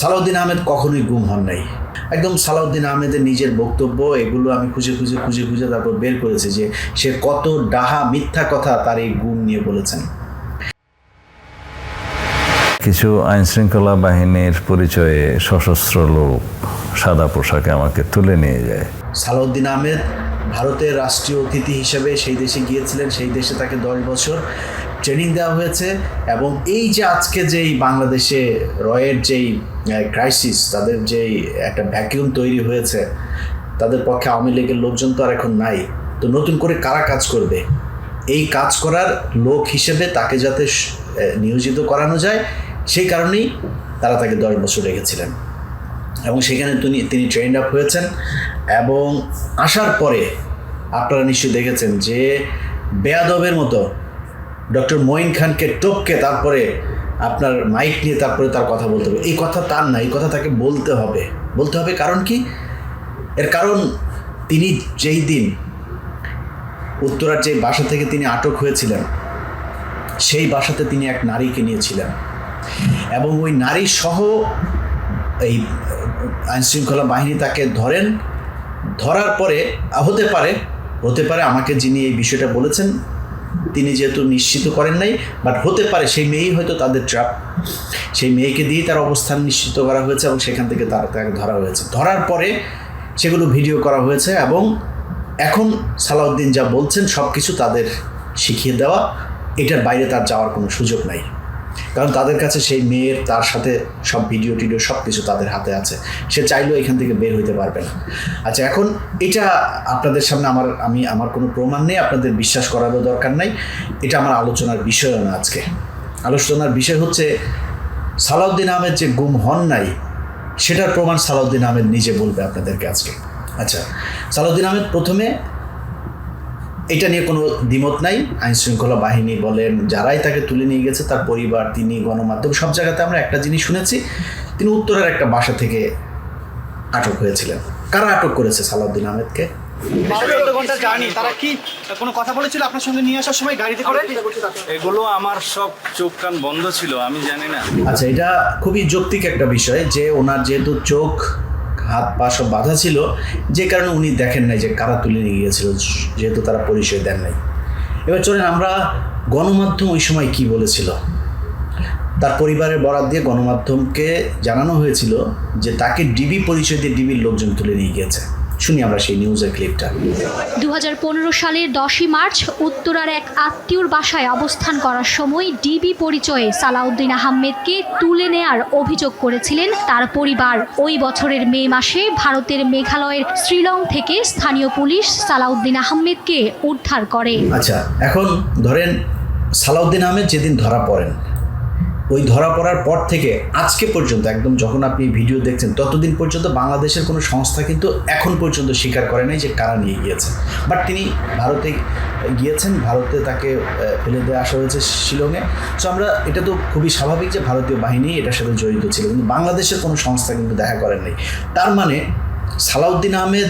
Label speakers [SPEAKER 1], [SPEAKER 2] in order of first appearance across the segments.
[SPEAKER 1] সালাউদ্দিন আহমেদ কখনোই গুম হন নাই। একদম সালাউদ্দিন আহমেদের নিজের বক্তব্য এগুলো আমি খুঁজে খুঁজে খুঁজে খুঁজে তারপর বের করেছি যে সে কত ডাহা মিথ্যা কথা তার এই গুম নিয়ে বলেছেন।
[SPEAKER 2] কিছু আইন শৃঙ্খলা বাহিনীর পরিচয়ে সশস্ত্র লোক সাদা পোশাকে আমাকে তুলে নিয়ে যায়।
[SPEAKER 1] সালাউদ্দিন আহমেদ ভারতের রাষ্ট্রীয় অতিথি হিসেবে সেই দেশে গিয়েছিলেন সেই দেশে তাকে দশ বছর ট্রেনিং দেওয়া হয়েছে এবং এই যে আজকে যেই বাংলাদেশে রয়ের যেই ক্রাইসিস তাদের যেই একটা ভ্যাকিউম তৈরি হয়েছে, তাদের পক্ষে আওয়ামী লীগের লোকজন তো আর এখন নাই। তো নতুন করে কারা কাজ করবে? এই কাজ করার লোক হিসেবে তাকে যাতে নিয়োজিত করানো যায়, সেই কারণেই তারা তাকে দশ বছর রেখেছিলেন। এবং সেখানে তিনি তিনি ট্রেন্ড আপ হয়েছেন এবং আসার পরে আপনারা নিশ্চয়ই দেখেছেন যে বেয়াদবের মতো ডক্টর মঈন খানকে টপকে তারপরে আপনার মাইক নিয়ে তারপরে তার কথা বলতে হবে। এই কথা তার না, এই কথা তাকে বলতে হবে। বলতে হবে কারণ কি? এর কারণ তিনি যেই দিন উত্তরার যে বাসা থেকে তিনি আটক হয়েছিলেন, সেই বাসাতে তিনি এক নারীকে নিয়েছিলেন। এবং ওই নারী সহ এই আইনশৃঙ্খলা বাহিনী তাকে ধরেন। ধরার পরে, হতে পারে হতে পারে আমাকে যিনি এই বিষয়টা বলেছেন তিনি যেহেতু নিশ্চিত করেন নাই বাট হতে পারে সেই মেয়েই হয়তো তাদের ট্রাপ সেই মেয়েকে দিয়েই তার অবস্থান নিশ্চিত করা হয়েছে এবং সেখান থেকে তার তাকে ধরা হয়েছে। ধরার পরে সেগুলো ভিডিও করা হয়েছে এবং এখন সালাউদ্দিন যা বলছেন সব কিছু তাদের শিখিয়ে দেওয়া। এটার বাইরে তার যাওয়ার কোনো সুযোগ নাই। কারণ তাদের কাছে সেই মেয়ের, তার সাথে সব ভিডিও টিডিও সব কিছু তাদের হাতে আছে। সে চাইলেও এখান থেকে বের হইতে পারবে না। আচ্ছা এখন এটা আপনাদের সামনে আমার, আমি, আমার কোনো প্রমাণ নেই, আপনাদের বিশ্বাস করারও দরকার নাই। এটা আমার আলোচনার বিষয়ও না আজকে। আলোচনার বিষয় হচ্ছে, সালাউদ্দিন আহমেদ যে গুম হন নাই, সেটার প্রমাণ সালাউদ্দিন আহমেদ নিজে বলবে আপনাদেরকে আজকে। আচ্ছা সালাউদ্দিন আহমেদ প্রথমে এটা নিয়ে কোনো দ্বিমত নাই আইন শৃঙ্খলা বাহিনী বলেন যারাই তাকে তুলে নিয়ে গেছে তার পরিবার তিনি গণমাধ্যম সব জায়গাতে আমরা একটা জিনিস শুনেছি তিনি উত্তরের একটা বাসা থেকে আটক হয়েছিলেন। কারা আটক করেছে সালাউদ্দিন আহমেদকে?
[SPEAKER 3] বারো ঘণ্টা জার্নি তারা কি কোনো কথা বলেছিল আপনার সঙ্গে নিয়ে আসার সময় গাড়িতে করে?
[SPEAKER 4] এগুলো আমার সব চোখ কান বন্ধ ছিল আমি জানি না।
[SPEAKER 1] আচ্ছা এটা খুবই যৌক্তিক একটা বিষয় যে ওনার যেহেতু চোখ হাত পা সব বাধা ছিল। যে কারণে উনি দেখেন নাই যে কারা তুলে নিয়ে গিয়েছিল, যেহেতু তারা পরিচয় দেন নাই। এবার চলেন আমরা গণমাধ্যম ওই সময় কি বলেছিল? তার পরিবারের বরাত দিয়ে গণমাধ্যমকে জানানো হয়েছিল যে তাকে ডিবি পরিচয় দিয়ে ডিবির লোকজন তুলে নিয়ে গিয়েছে। শুনি আমরা সেই নিউজের ক্লিপটা
[SPEAKER 5] দু সালের দশই মার্চ উত্তরার এক আত্মীয়র বাসায় অবস্থান করার সময় ডিবি পরিচয়ে সালাউদ্দিন আহমেদকে তুলে নেয়ার অভিযোগ করেছিলেন তার পরিবার। ওই বছরের মে মাসে ভারতের মেঘালয়ের শ্রীলং থেকে স্থানীয় পুলিশ সালাউদ্দিন আহমেদকে উদ্ধার করে।
[SPEAKER 1] আচ্ছা এখন ধরেন সালাউদ্দিন আহমেদ যেদিন ধরা পড়েন ওই ধরা পড়ার পর থেকে আজকে পর্যন্ত একদম যখন আপনি ভিডিও দেখছেন, ততদিন পর্যন্ত বাংলাদেশের কোনো সংস্থা কিন্তু এখন পর্যন্ত স্বীকার করে নাই যে কারা নিয়ে গিয়েছে। বাট তিনি ভারতে গিয়েছেন, ভারতে তাকে ফেলে দিয়ে আসা হয়েছে শিলংয়ে। সো আমরা, এটা তো খুবই স্বাভাবিক যে ভারতীয় বাহিনী এটার সাথে জড়িত ছিল। কিন্তু বাংলাদেশের কোনো সংস্থা কিন্তু দেখা করেন নাই। তার মানে সালাউদ্দিন আহমেদ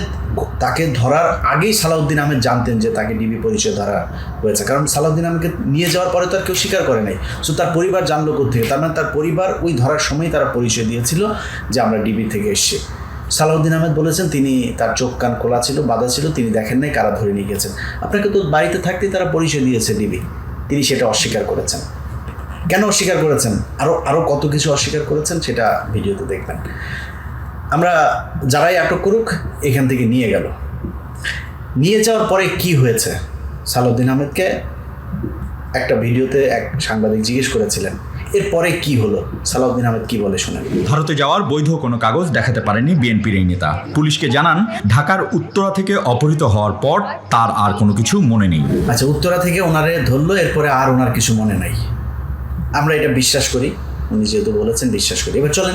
[SPEAKER 1] তাকে ধরার আগেই সালাউদ্দিন আহমেদ জানতেন যে তাকে ডিবি পরিচয় ধরা হয়েছে। কারণ সালাউদ্দিন আহমেদকে নিয়ে যাওয়ার পরে তো আর কেউ স্বীকার করে নাই। সো তার পরিবার জানলো থেকে তার মানে তার পরিবার ওই ধরার সময় তারা পরিচয় দিয়েছিল যে আমরা ডিবি থেকে এসছি। সালাউদ্দিন আহমেদ বলেছেন, তিনি তার চোখ কান খোলা ছিল, বাধা ছিল, তিনি দেখেন নাই কারা ধরে নিয়ে গেছেন। আপনাকে তো বাড়িতে থাকতেই তারা পরিচয় দিয়েছে ডিবি। তিনি সেটা অস্বীকার করেছেন। কেন অস্বীকার করেছেন? আরও আরও কত কিছু অস্বীকার করেছেন সেটা ভিডিওতে দেখবেন। আমরা যারাই আটক করুক এখান থেকে নিয়ে গেল। নিয়ে যাওয়ার পরে কি হয়েছে? সালাউদ্দিন আহমেদকে একটা ভিডিওতে এক সাংবাদিক জিজ্ঞেস করেছিলেন। এরপরে কি হলো? সালাউদ্দিন আহমেদ কি বলে শোনেন?
[SPEAKER 6] ভারতে যাওয়ার বৈধ কোনো কাগজ দেখাতে পারেনি বিএনপির এই নেতা। পুলিশকে জানান ঢাকার উত্তরা থেকে অপহৃত হওয়ার পর তার আর কোনো কিছু মনে নেই।
[SPEAKER 1] আচ্ছা উত্তরা থেকে ওনারে ধরলো এরপরে আর ওনার কিছু মনে নাই। আমরা এটা বিশ্বাস করি। উনি যেহেতু বলেছেন বিশ্বাস করি। এবার চলেন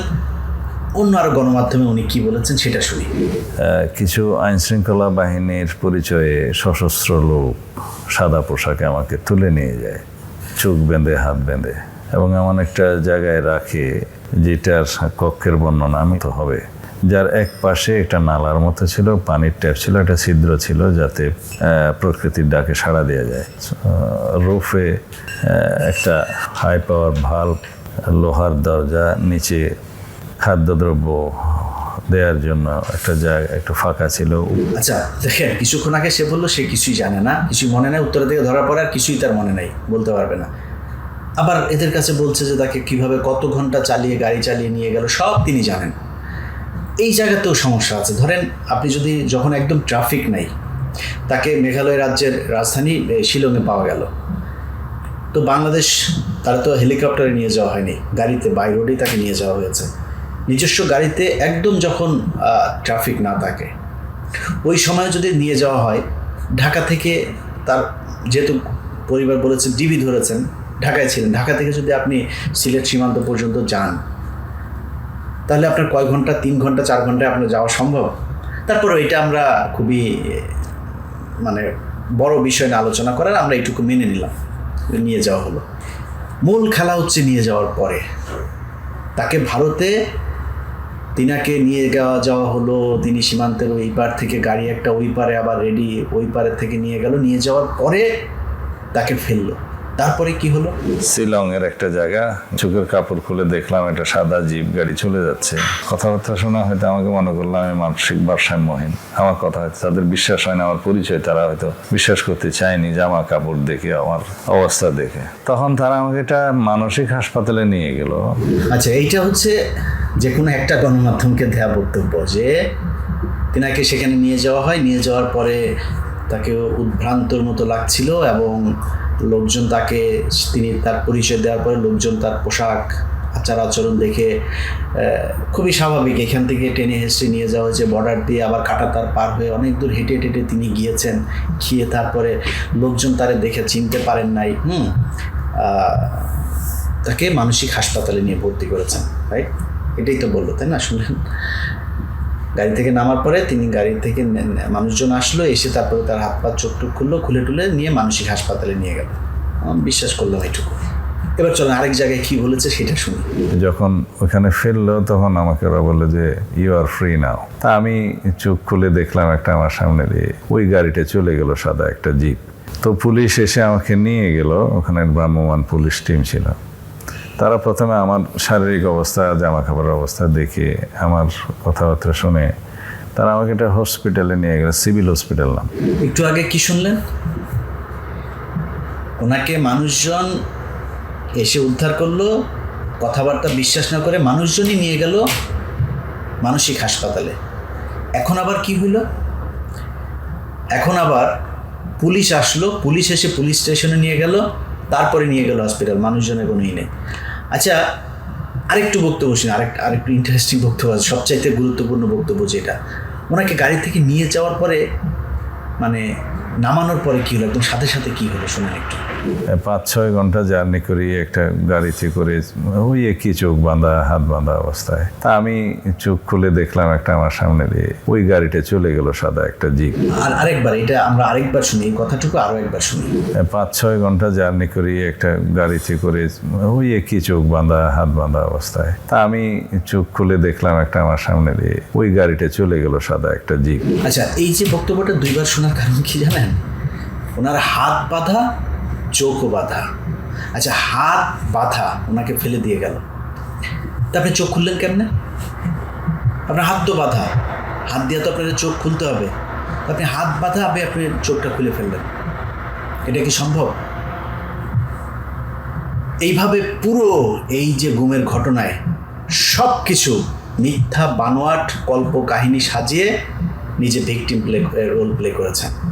[SPEAKER 1] অন্য আরও গণমাধ্যমে উনি কি বলেছেন সেটা শুনি।
[SPEAKER 2] কিছু আইন শৃঙ্খলা বাহিনীর পরিচয়ে সশস্ত্র লোক সাদা পোশাকে আমাকে তুলে নিয়ে যায়, চোখ বেঁধে, হাত বেঁধে, এবং এমন একটা জায়গায় রাখে যেটার কক্ষের বর্ণনা আমি তো হবে, যার এক পাশে একটা নালার মতো ছিল, পানির ট্যাপ ছিল, একটা ছিদ্র ছিল, যাতে প্রকৃতির ডাকে সাড়া দেওয়া যায়। রুফে একটা হাই পাওয়ার ভাল্ব লোহার দরজা নিচে খাদ্যদ্রব্য দেওয়ার জন্য একটা জায়গা, একটু ফাঁকা ছিল।
[SPEAKER 1] আচ্ছা দেখেন, কিছুক্ষণ আগে সে বলল, সে কিছুই জানে না, কিছুই মনে নেই। উত্তর থেকে ধরা পরে আর কিছুই তার মনে নেই, বলতে পারবে না। আবার এদের কাছে বলছে যে তাকে কীভাবে কত ঘণ্টা চালিয়ে, গাড়ি চালিয়ে নিয়ে গেল, সব তিনি জানেন। এই জায়গাতেও সমস্যা আছে। ধরেন, আপনি যদি যখন একদম ট্রাফিক নাই, তাকে মেঘালয় রাজ্যের রাজধানী শিলংয়ে পাওয়া গেল। তো বাংলাদেশ, তারা তো হেলিকপ্টারে নিয়ে যাওয়া হয়নি, গাড়িতে বাই রোডেই তাকে নিয়ে যাওয়া হয়েছে। নিজস্ব গাড়িতে একদম যখন ট্রাফিক না থাকে, ওই সময় যদি নিয়ে যাওয়া হয়, ঢাকা থেকে তার যেহেতু পরিবার বলেছেন ডিবি ধরেছেন, ঢাকায় ছিলেন, ঢাকা থেকে যদি আপনি সিলেট সীমান্ত পর্যন্ত যান, তাহলে আপনার কয় ঘণ্টা, তিন ঘণ্টা, চার ঘন্টায় আপনার যাওয়া সম্ভব? তারপরে এটা আমরা খুবই মানে বড় বিষয় নিয়ে আলোচনা করার আমরা এইটুকু মেনে নিলাম, নিয়ে যাওয়া হলো। মূল খেলা হচ্ছে নিয়ে যাওয়ার পরে। তাকে ভারতে তিনাকে নিয়ে যাওয়া যাওয়া হলো তিনি সীমান্তের ওই পার থেকে গাড়ি একটা ওই পারে আবার রেডি ওই পারের থেকে নিয়ে গেল নিয়ে যাওয়ার পরে তাকে ফেলল। তারপরে কি হলো?
[SPEAKER 2] শিলং এর একটা জায়গা চোখের কাপড় খুলে দেখলাম একটা সাদা জিপ গাড়ি চলে যাচ্ছে। কথাবার্তা শোনা হয়তো আমাকে মনে করলাম আমি মানসিক ভারসাম্যহীন। আমার কথা হয়তো তাদের বিশ্বাস হয় না আমার পরিচয় তারা হয়তো বিশ্বাস করতে চায়নি জামা কাপড় দেখে আমার অবস্থা দেখে। তখন তারা আমাকে এটা মানসিক হাসপাতালে নিয়ে গেল।
[SPEAKER 1] আচ্ছা এইটা হচ্ছে যে কোনো একটা গণমাধ্যমকে দেয়া বক্তব্য যে তিনাকে সেখানে নিয়ে যাওয়া হয়। নিয়ে যাওয়ার পরে তাকে উদ্ভ্রান্তর মতো লাগছিল এবং লোকজন তাকে, তিনি তার পরিচয় দেওয়ার পরে লোকজন তার পোশাক, আচার আচরণ দেখে খুবই স্বাভাবিক। এখান থেকে টেনে হেসে নিয়ে যাওয়া হয়েছে বর্ডার দিয়ে। আবার কাটা তার পার হয়ে অনেক দূর হেঁটে হেঁটে তিনি গিয়েছেন। গিয়ে তারপরে লোকজন তারে দেখে চিনতে পারেন নাই। হুম তাকে মানসিক হাসপাতালে নিয়ে ভর্তি করেছেন রাইট এটাই তো বলল, তাই না? শুনলেন? গাড়ি থেকে নামার পরে তিনি গাড়ি থেকে মানুষজন আসলো, এসে তারপরে তার হাত পা চোখ টুক খুললো, খুলে টুলে নিয়ে মানসিক হাসপাতালে নিয়ে গেল। বিশ্বাস করলাম এইটুকু এবার চলেন, আরেক জায়গায় কি বলেছে সেটা শুনি।
[SPEAKER 2] যখন ওখানে ফেলল তখন আমাকে ওরা বলল যে ইউ আর ফ্রি নাও তা আমি চোখ খুলে দেখলাম একটা আমার সামনে দিয়ে। ওই গাড়িটা চলে গেল সাদা একটা জিপ। তো পুলিশ এসে আমাকে নিয়ে গেল, ওখানে ভ্রাম্যমান পুলিশ টিম ছিল। তারা প্রথমে আমার শারীরিক অবস্থা, জামা কাপড়ের অবস্থা দেখে আমার কথাবার্তা শুনে তারা আমাকে একটা হসপিটালে নিয়ে গেল সিভিল হসপিটাল নাম।
[SPEAKER 1] একটু আগে কি শুনলেন? ওনাকে মানুষজন এসে উদ্ধার করল, কথাবার্তা বিশ্বাস না করে মানুষজনই নিয়ে গেল মানসিক হাসপাতালে। এখন আবার কি হইল? এখন আবার পুলিশ আসলো, পুলিশ এসে পুলিশ স্টেশনে নিয়ে গেল তারপরে নিয়ে গেল হসপিটাল মানুষজনের কোনো ই নেই। আচ্ছা আরেকটু বক্তব্য শুনি, আরেক আরেকটু ইন্টারেস্টিং বক্তব্য আছে, সবচাইতে গুরুত্বপূর্ণ বক্তব্য যেটা। ওনাকে গাড়ি থেকে নিয়ে যাওয়ার পরে মানে নামানোর পরে কি হলো? একদম সাথে সাথে কি হলো? শুনুন একটু।
[SPEAKER 2] পাঁচ ছয় ঘণ্টা জার্নি করি একটা গাড়িতে করে ওই একই চোখ বাঁধা হাত বাঁধা অবস্থায়। তা আমি চোখ খুলে দেখলাম একটা আমার সামনে দিয়ে ওই গাড়িটা চলে গেল সাদা একটা জিপ।
[SPEAKER 1] আর আরেকবার এটা আমরা আরেকবার শুনি এই কথাটুকু আরও একবার শুনি।
[SPEAKER 2] পাঁচ ছয় ঘণ্টা জার্নি করি একটা গাড়িতে করে ওই একই চোখ বাঁধা হাত বাঁধা অবস্থায়। তা আমি চোখ খুলে দেখলাম একটা আমার সামনে দিয়ে ওই গাড়িটা চলে গেল সাদা একটা জিপ।
[SPEAKER 1] আচ্ছা এই যে বক্তব্যটা দুইবার শোনার কারণ কি জানেন? ওনার হাত বাঁধা, চোখও বাঁধা। আচ্ছা হাত বাঁধা ওনাকে ফেলে দিয়ে গেল। তা আপনি চোখ খুললেন কেমনে? আপনার হাত তো বাঁধা। হাত দিয়ে তো আপনার চোখ খুলতে হবে। আপনি হাত বাঁধা, আপনি আপনি চোখটা খুলে ফেললেন। এটা কি সম্ভব? এইভাবে পুরো এই যে গুমের ঘটনায় সব কিছু মিথ্যা বানোয়াট, কল্প কাহিনী সাজিয়ে নিজে ভিকটিম প্লে রোল প্লে করেছেন।